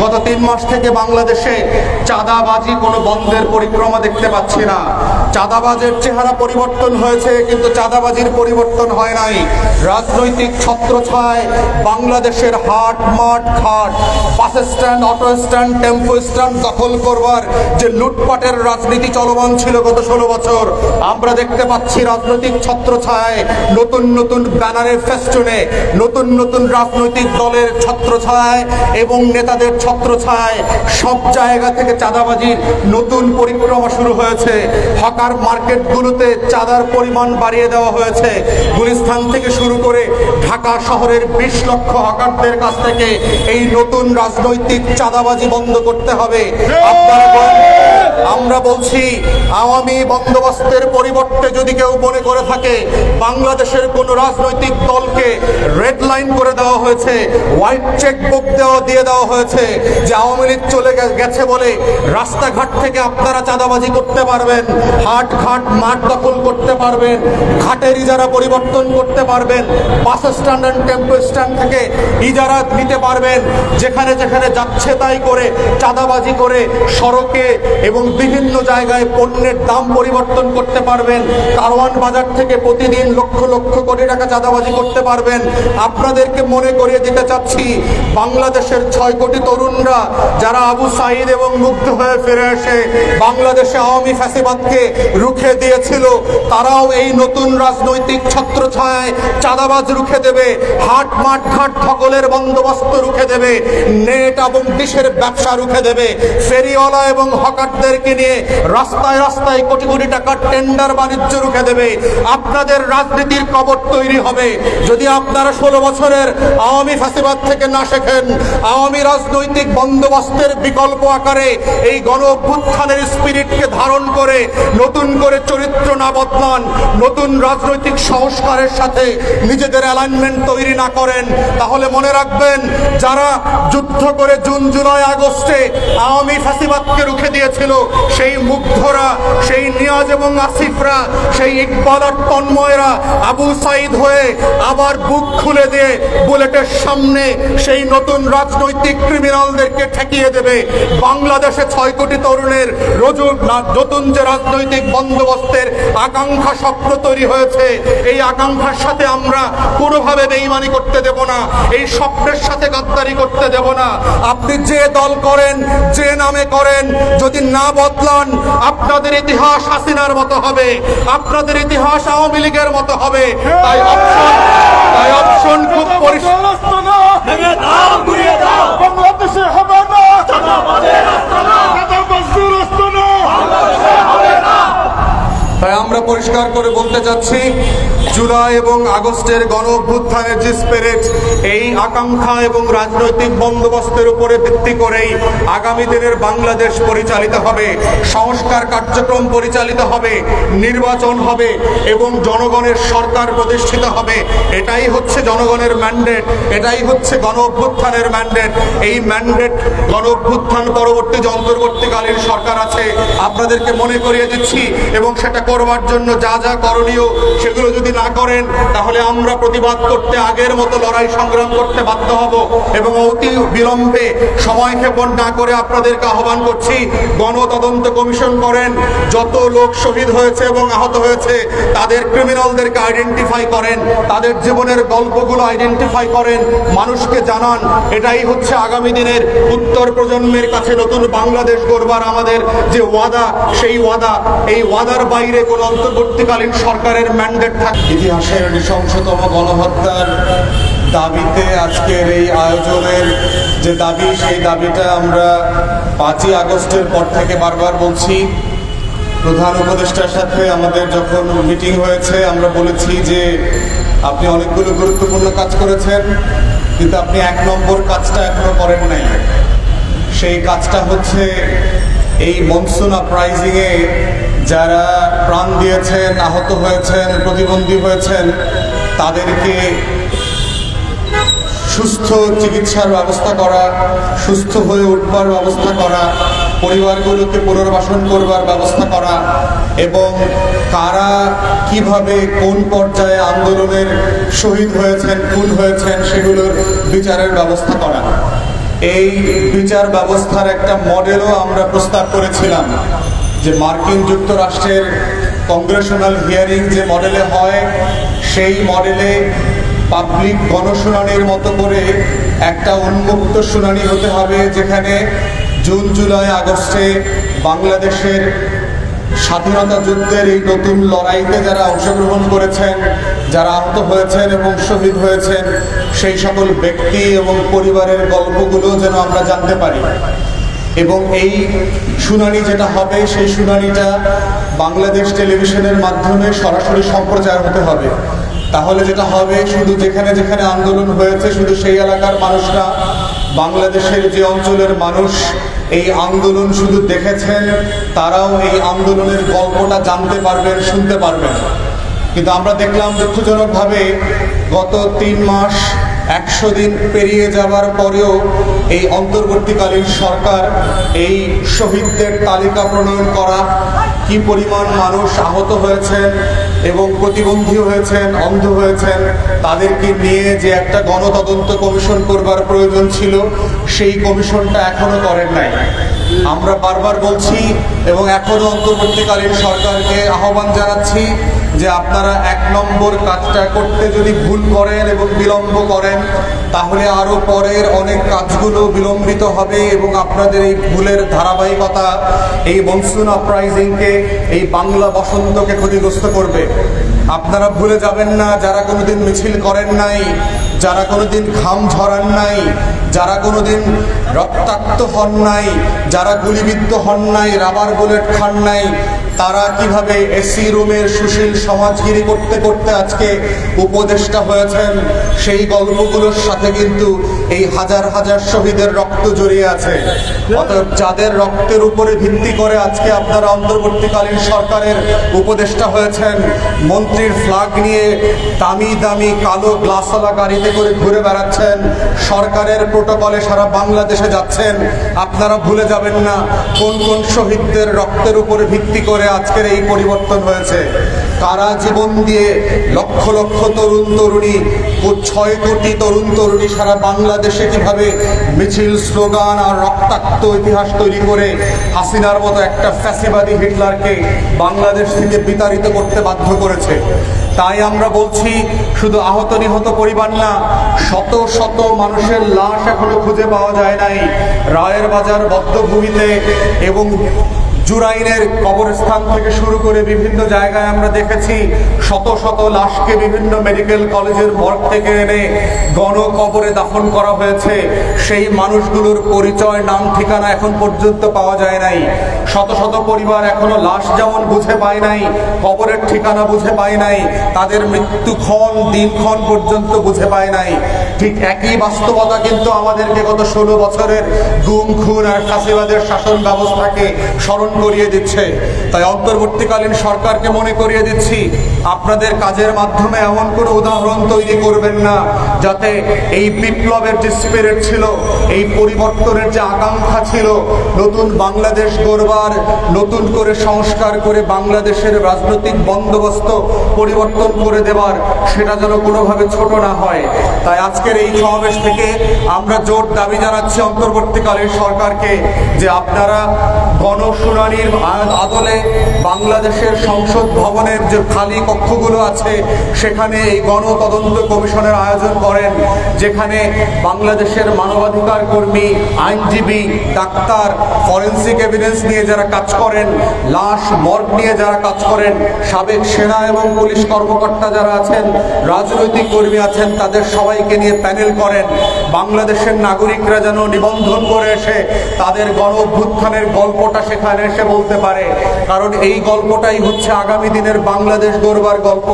গত তিন মাস থেকে বাংলাদেশে চাঁদাবাজি, কোনো বন্ধের পরিক্রমা দেখতে পাচ্ছি না। চাঁদাবাজের চেহারা পরিবর্তন হয়েছে, কিন্তু চাঁদাবাজির পরিবর্তন হয় নাই। রাজনৈতিক ছত্রছায় বাংলাদেশের হাট, মাঠ, ঘাট, bus stand, auto stand, tempo stand দখল করবার যে লুটপাটের রাজনীতি চলমান ছিল গত ষোলো বছর, আমরা দেখতে পাচ্ছি রাজনৈতিক ছত্রছায় নতুন নতুন ব্যানারের ফেস্টুনে, নতুন নতুন রাজনৈতিক দলের ছত্রছায় এবং নেতাদের ছত্রছায় সব জায়গা থেকে চাঁদাবাজির নতুন পরিক্রমা শুরু হয়েছে। হকার মার্কেটগুলোতে চাঁদার পরিমাণ বাড়িয়ে দেওয়া হয়েছে। গুলিস্থান থেকে শুরু করে ঢাকা শহরের বিশ লক্ষ হকারদের কাছ থেকে এই নতুন রাজনৈতিক চাঁদাবাজি বন্ধ করতে হবে। আপনারা আমরা বলছি, আওয়ামী বন্দোবস্তের পরিবর্তে যদি কেউ মনে করে থাকে, বাংলাদেশের কোন রাজনৈতিক দলকে রেড লাইন করে দেওয়া হয়েছে হোয়াইট চেক বুক দেওয়া, দিয়ে দেওয়া হয়েছে, যে আওয়ামী লীগ চলে গেছে বলে রাস্তাঘাট থেকে আপনারা চাঁদাবাজি করতে পারবেন, হাট ঘাট মাঠ দখল করতে পারবেন, ঘাটের ইজারা পরিবর্তন করতে পারবেন, bus stand and tempo stand থেকে ইজারা নিতে পারবেন, যেখানে যেখানে যাচ্ছে তাই করে, চাঁদাবাজি করে, সড়কে এবং বিভিন্ন জায়গায় পণ্যের দাম পরিবর্তন করতে পারবেন। কারওয়ান বাজার থেকে প্রতিদিন লক্ষ লক্ষ কোটি টাকা চাঁদাবাজি করতে পারবেন। আপনাদেরকে মনে করিয়ে দিতে চাচ্ছি, বাংলাদেশের ছয় কোটি তরুণরা যারা আবু সাইদ এবং মুগ্ধ হয়ে ফিরে এসে বাংলাদেশে আওয়ামী ফ্যাসিবাদকে রুখে দিয়েছিল, তারাও এই নতুন রাজনৈতিক ছত্রছায়ায় চাঁদাবাজ রুখে দেবে, হাট মাঠ ঘাট সকলের বন্দোবস্ত রুখে দেবে, নেট এবং ডিশের ব্যবসা রুখে দেবে, ফেরিওয়ালা এবং হকারদেরকে নিয়ে রাস্তায় রাস্তায় কোটি কোটি টাকার টেন্ডার বাণিজ্য রুখে দেবে। আপনাদের রাজনীতির কবর তৈরি হবে। যদি আপনারা ষোলো বছরের আওয়ামী ফাঁসিবাদ থেকে না শেখেন, আওয়ামী রাজনৈতিক বন্দোবস্তের বিকল্প আকারে এই গণ অভ্যুত্থানের স্পিরিটকে ধারণ করে নতুন করে চরিত্র না বদলান, নতুন রাজনৈতিক সংস্কারের সাথে নিজেদের অ্যালাইনমেন্ট তৈরি না করেন, তাহলে মনে রাখবেন যারা যুদ্ধ করে জুন, জুলাই, আগস্টে আওয়ামী ফাঁসিবাদকে রুখে দিয়েছিল সেই মুগ্ধরা, সেই নিয়াজ এবং আসিফরা, সেই ইকবাল আর তন্ময়রা আবু সাইদ হয়ে আবার বুক খুলে দিয়ে বুলেটের সামনে সেই নতুন রাজনৈতিক ক্রিমিনালদেরকে ঠেকিয়ে দেবে। বাংলাদেশে ছয় কোটি তরুণের রজু নতুন যে রাজনৈতিক বন্দোবস্তের আকাঙ্ক্ষা স্বপ্ন তৈরি হয়েছে, এই আকাঙ্ক্ষার সাথে আমরা কোনোভাবে বেইমানি করতে দেব না। এই স্বপ্নের সাথে গাদ্দারি করতে দেব না। আপনি যে দল করেন, যে নামে করেন, যদি না বদলান। আপনাদের ইতিহাস হাসিনার মতো হবে। আপনাদের ইতিহাস আওয়ামী লীগের মতো হবে। তাই অপশন তাই অপশন খুব পরিষ্কার। বাংলাদেশে হবে না চাঁদাবাজের আস্তানা চাঁদাবাজদের রাস্তা না বাংলাদেশে হবে না তাই আমরা পরিষ্কার করে বলতে চাচ্ছি, জুলাই এবং আগস্টের গণ অভ্যুত্থানের যে স্পিরিট এই আকাঙ্ক্ষা এবং রাজনৈতিক বন্দোবস্তের উপরে ভিত্তি করেই আগামী দিনের বাংলাদেশ পরিচালিত হবে, সংস্কার কার্যক্রম পরিচালিত হবে, নির্বাচন হবে এবং জনগণের সরকার প্রতিষ্ঠিত হবে। এটাই হচ্ছে জনগণের ম্যান্ডেট এটাই হচ্ছে গণ অভ্যুত্থানের ম্যান্ডেট এই ম্যান্ডেট গণ অভ্যুত্থান পরবর্তী যে অন্তর্বর্তীকালীন সরকার আছে, আপনাদেরকে মনে করিয়ে দিচ্ছি এবং সেটা করবার জন্য যা যা করণীয় সেগুলো যদি না করেন, তাহলে আমরা প্রতিবাদ করতে আগের মতো লড়াই সংগ্রাম করতে বাধ্য হব এবং অতি বিলম্বে সময় ক্ষেপণ না করে আপনাদেরকে আহ্বান করছি, গণতদন্ত কমিশন করেন, যত লোক শহীদ হয়েছে এবং আহত হয়েছে, তাদের ক্রিমিনালদেরকে আইডেন্টিফাই করেন, তাদের জীবনের গল্পগুলো আইডেন্টিফাই করেন, মানুষকে জানান, এটাই হচ্ছে আগামী দিনের উত্তর প্রজন্মের কাছে নতুন বাংলাদেশ গড়বার আমাদের যে ওয়াদা, সেই ওয়াদা, এই ওয়াদার বাইরে কোনো অন্তর্বর্তীকালীন সরকারের ম্যান্ডেট থাকে ইতিহাসের নৃশংসতম গণহত্যার দাবিতে আজকের এই আয়োজনের যে দাবি, সেই দাবিটা আমরা পাঁচই আগস্টের পর থেকে বারবার বলছি। প্রধান উপদেষ্টার সাথে আমাদের যখন মিটিং হয়েছে, আমরা বলেছি যে আপনি অনেকগুলো গুরুত্বপূর্ণ কাজ করেছেন, কিন্তু আপনি এক নম্বর কাজটা এখনও করেন নাই। সেই কাজটা হচ্ছে এই মনসুন আপরাইজিংয়ে যারা প্রাণ দিয়েছেন, আহত হয়েছেন, প্রতিবন্ধী হয়েছেন, তাদেরকে সুস্থ চিকিৎসার ব্যবস্থা করা, সুস্থ হয়ে উঠবার ব্যবস্থা করা, পরিবারগুলোকে পুনর্বাসন করবার ব্যবস্থা করা, এবং কারা কীভাবে কোন পর্যায়ে আন্দোলনের শহীদ হয়েছেন, খুন হয়েছেন, সেগুলোর বিচারের ব্যবস্থা করা। এই বিচার ব্যবস্থার একটা মডেলও আমরা প্রস্তাব করেছিলাম। যে মার্কিন যুক্তরাষ্ট্রের কংগ্রেশনাল হিয়ারিং যে মডেলে হয়, সেই মডেলে পাবলিক গণশুনানির মতো করে একটা উন্মুক্ত শুনানি হতে হবে, যেখানে জুন, জুলাই, আগস্টে বাংলাদেশের স্বাধীনতা যুদ্ধের এই নতুন লড়াইতে যারা অংশগ্রহণ করেছেন, যারা আহত হয়েছেন এবং শহীদ হয়েছেন, সেই সকল ব্যক্তি এবং পরিবারের গল্পগুলো যেন আমরা জানতে পারি। এবং এই শুনানি যেটা হবে, সেই শুনানিটা বাংলাদেশ টেলিভিশনের মাধ্যমে সরাসরি সম্প্রচার হতে হবে। তাহলে যেটা হবে, শুধু যেখানে যেখানে আন্দোলন হয়েছে, শুধু সেই এলাকার মানুষরা, বাংলাদেশের যে অঞ্চলের মানুষ এই আন্দোলন শুধু দেখেছেন, তারাও এই আন্দোলনের গল্পটা জানতে পারবেন, শুনতে পারবেন। কিন্তু আমরা দেখলাম দুঃখজনকভাবে গত তিন মাস একশো দিন পেরিয়ে যাবার পরেও এই অন্তর্বর্তীকালীন সরকার এই শহীদদের তালিকা প্রণয়ন করা কি পরিমাণ মানুষ আহত হয়েছেন এবং প্রতিবন্ধী হয়েছেন, অন্ধ হয়েছেন, তাদেরকে নিয়ে যে একটা গণতদন্ত কমিশন করবার প্রয়োজন ছিল, সেই কমিশনটা এখনও করেন নাই। আমরা বারবার বলছি এবং এখনও অন্তর্বর্তীকালীন সরকারকে আহ্বান জানাচ্ছি যে আপনারা এক নম্বর কাজটা করতে যদি ভুল করেন এবং বিলম্ব করেন, তাহলে আরও পরের অনেক কাজগুলো বিলম্বিত হবে এবং আপনাদের এই ভুলের ধারাবাহিকতা, এই মনসুন আপ্রাইজিংকে এই বাংলা বসন্তকে ক্ষতিগ্রস্ত করবে। আপনারা ভুলে যাবেন না, যারা কোনোদিন মিছিল করেন নাই, যারা কোনোদিন ঘাম ঝরান নাই, যারা কোনোদিন রক্তাক্ত হন নাই, যারা গুলিবিদ্ধ হন নাই, রাবার বুলেট খান নাই, তারা কীভাবে এসি রুমের সুশীল সমাজগিরি করতে করতে আজকে উপদেষ্টা হয়েছেন, সেই গল্পগুলোর সাথে কিন্তু এই হাজার হাজার শহীদের রক্ত জড়িয়ে আছে। অতএব যাদের রক্তের উপরে ভিত্তি করে আজকে আপনারা অন্তর্বর্তীকালীন সরকারের উপদেষ্টা হয়েছেন, মন্ত্রীর ফ্লাগ নিয়ে দামি দামি কালো গ্লাসওয়ালা গাড়িতে করে ঘুরে বেড়াচ্ছেন, সরকারের প্রোটোকলে সারা বাংলাদেশে যাচ্ছেন, আপনারা ভুলে যাবেন না কোন কোন শহীদদের রক্তের উপরে ভিত্তি করে আজকের এই পরিবর্তন হয়েছে। কারা জীবন দিয়ে লক্ষ লক্ষ তরুণ তরুণী ছয় কোটি তরুণ তরুণী সারা বাংলাদেশে কীভাবে মিছিল, স্লোগান আর রক্তাক্ত ইতিহাস তৈরি করে হাসিনার মতো একটা ফ্যাসিবাদী হিটলারকে বাংলাদেশ থেকে বিতাড়িত করতে বাধ্য করেছে। তাই আমরা বলছি, শুধু আহত নিহত পরিবার না, শত শত মানুষের লাশ এখনও খুঁজে পাওয়া যায় নাই। রায়ের বাজার বদ্ধভূমিতে এবং জুরাইনের কবরস্থান থেকে শুরু করে বিভিন্ন জায়গায় আমরা দেখেছি শত শত লাশকে বিভিন্ন মেডিকেল কলেজের মর্গ থেকে এনে গণ কবরে দাফন করা হয়েছে। সেই মানুষগুলোর পরিচয়, নাম, ঠিকানা এখন পর্যন্ত পাওয়া যায় নাই। শত শত পরিবার এখনও লাশ যেমন বুঝে পায় নাই, কবরের ঠিকানা বুঝে পায় নাই, তাদের মৃত্যুক্ষণ, দিনক্ষণ পর্যন্ত বুঝে পায় নাই। ঠিক একই বাস্তবতা কিন্তু আমাদেরকে গত ষোলো বছরের গুম, খুন আর ফাঁসিবাদের শাসন ব্যবস্থাকে স্মরণ করিয়ে দিচ্ছে। তাই অন্তর্বর্তীকালীন সরকারকে মনে করিয়ে দিচ্ছি, আপনাদের কাজের মাধ্যমে এমন কোনো উদাহরণ তৈরি করবেন না, যাতে এই বিপ্লবের যে স্পিরিট ছিল, এই পরিবর্তনের যে আকাঙ্ক্ষা ছিল, নতুন বাংলাদেশ গড়বার, নতুন করে সংস্কার করে বাংলাদেশের রাজনৈতিক বন্দোবস্ত পরিবর্তন করে দেবার, সেটা যেন কোনোভাবে ছোট না হয়। তাই আজকের এই সমাবেশ থেকে আমরা জোর দাবি জানাচ্ছি অন্তর্বর্তীকালীন সরকারকে যে আপনারা গণশুনানির আদলে বাংলাদেশের সংসদ ভবনের যে খালি কক্ষগুলো আছে, সেখানে এই গণ তদন্ত কমিশনের আয়োজন করেন, যেখানে বাংলাদেশের মানবাধিকার কর্মী, আইনজীবী, ডাক্তার, ফরেন্সিক এভিডেন্স নিয়ে যারা কাজ করেন, লাশ, মর্গ নিয়ে যারা কাজ করেন, সাবেক সেনা এবং পুলিশ কর্মকর্তা যারা আছেন, রাজনৈতিক কর্মী আছেন, তাদের সবাইকে নিয়ে প্যানেল করেন। বাংলাদেশের নাগরিকরা যেন নিবন্ধন করে এসে তাদের গণ অভ্যুত্থানের গল্পটা সেখানে এসে বলতে পারে। কারণ এই গল্পটাই হচ্ছে আগামী দিনের বাংলাদেশ গড়বার গল্প।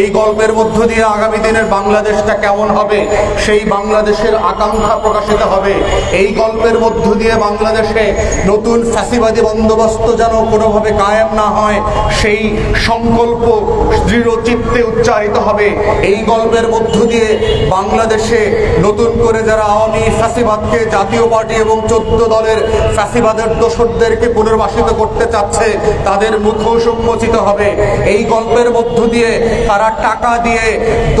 এই গল্পের মধ্য দিয়ে আগামী দিনের বাংলাদেশটা কেমন হবে, সেই বাংলাদেশের আকাঙ্ক্ষা প্রকাশিত হবে। এই গল্পের মধ্য দিয়ে বাংলাদেশে নতুন ফ্যাসিবাদী বন্দোবস্ত যেন কোনোভাবে কায়েম না হয়, সেই সংকল্প দৃঢ় চিত্তে উচ্চারিত হবে। এই গল্পের মধ্য দিয়ে বাংলাদেশে উদ্দেশ্যে নতুন করে যারা আওয়ামী ফ্যাসিবাদকে জাতীয় পার্টি এবং চোদ্দ দলের ফ্যাসিবাদের দোসরদেরকে পুনর্বাসিত করতে চাচ্ছে, তাদের মুখ সম্মোচিত হবে। এই গল্পের মধ্য দিয়ে তারা টাকা দিয়ে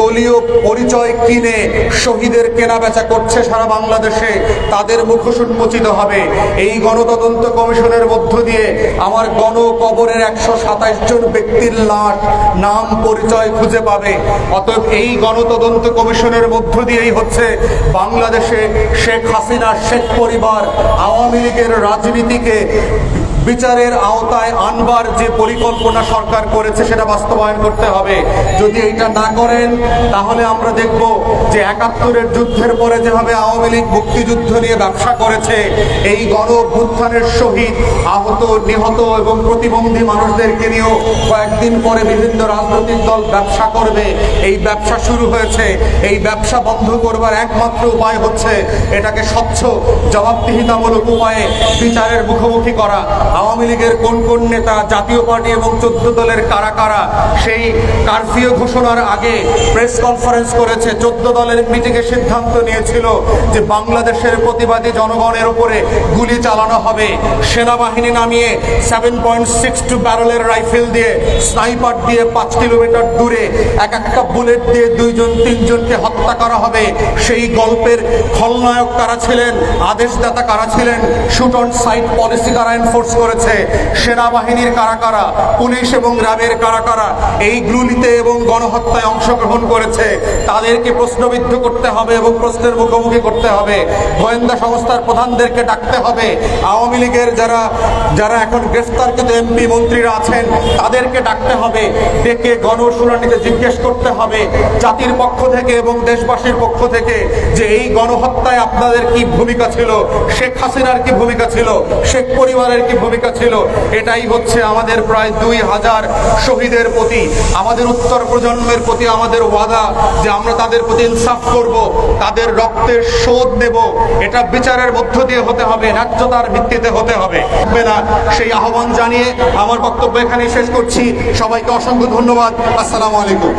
দলীয় পরিচয় কিনে শহীদের কেনা বেচা করছে সারা বাংলাদেশে, তাদের মুখ উন্মোচিত হবে। এই গণতদন্ত কমিশনের মধ্য দিয়ে আমার গণকবরের একশো সাতাইশ জন ব্যক্তির লাশ, নাম, পরিচয় খুঁজে পাবে। অতএব এই গণতদন্ত কমিশনের মধ্য দিয়েই হচ্ছে বাংলাদেশে শেখ হাসিনা শেখ পরিবার আওয়ামী লীগের রাজনীতিকে বিচারের আওতায় আনবার যে পরিকল্পনা সরকার করেছে, সেটা বাস্তবায়ন করতে হবে। যদি এইটা না করেন, তাহলে আমরা দেখব যে একাত্তরের যুদ্ধের পরে যেভাবে আওয়ামী লীগ মুক্তিযুদ্ধ নিয়ে ব্যবসা করেছে, এই গণ অভ্যুত্থানের আহত, নিহত এবং প্রতিবন্ধী মানুষদেরকে নিয়েও কয়েকদিন পরে বিভিন্ন রাজনৈতিক দল ব্যবসা করবে। এই ব্যবসা শুরু হয়েছে। এই ব্যবসা বন্ধ করবার একমাত্র উপায় হচ্ছে এটাকে স্বচ্ছ, জবাবদিহিতামূলক উপায়ে বিচারের মুখোমুখি করা। আওয়ামী লীগের কোন কোন নেতা জাতীয় পার্টি এবং চোদ্দ দলের কারা কারা সেই কারফিউ ঘোষণার আগে প্রেস কনফারেন্স করেছে, চোদ্দ দলের মিটিংয়ে সিদ্ধান্ত নিয়েছিল যে বাংলাদেশের প্রতিবাদী জনগণের উপরে গুলি চালানো হবে। সেনাবাহিনী নামিয়ে সেভেন পয়েন্ট সিক্স টু ব্যারেলের রাইফেল দিয়ে স্নাইপার দিয়ে পাঁচ কিলোমিটার দূরে এক একটা বুলেট দিয়ে দুইজন, তিনজনকে হত্যা করা হবে। সেই গল্পের খলনায়ক কারা ছিলেন? আদেশদাতা কারা ছিলেন? শুট অন সাইট পলিসি কারা এনফোর্স করেছে সেনাবাহিনীর কারা কারা, পুলিশ এবং র্যাবের কারা কারা এই গুলিতে এবং গণহত্যায় অংশগ্রহণ করেছে, তাদেরকে প্রশ্নবিদ্ধ করতে হবে এবং প্রশ্নের মুখোমুখি করতে হবে। গোয়েন্দা সংস্থার প্রধানদেরকে ডাকতে হবে। আওয়ামী লীগের যারা যারা এখন গ্রেফতারকৃত এমপি মন্ত্রীরা আছেন, তাদেরকে ডাকতে হবে। ডেকে গণশুনানিতে জিজ্ঞেস করতে হবে জাতির পক্ষ থেকে এবং দেশবাসীর পক্ষ থেকে যে এই গণহত্যায় আপনাদের কি ভূমিকা ছিল, শেখ হাসিনার কি ভূমিকা ছিল, শেখ পরিবারের কি ভূমিকা ছিল, এটাই হচ্ছে আমাদের প্রায় দুই হাজার শহীদের প্রতি, আমাদের উত্তর প্রজন্মের প্রতি আমাদের ওয়াদা যে আমরা তাদের প্রতি ইনসাফ করব, তাদের রক্তের শোধ নেব এটা বিচারের মধ্য দিয়ে হতে হবে, ন্যায্যতার ভিত্তিতে হতে হবে। না, সেই আহ্বান জানিয়ে আমার বক্তব্য এখানে শেষ করছি, সবাইকে অসংখ্য ধন্যবাদ, আসসালামু আলাইকুম।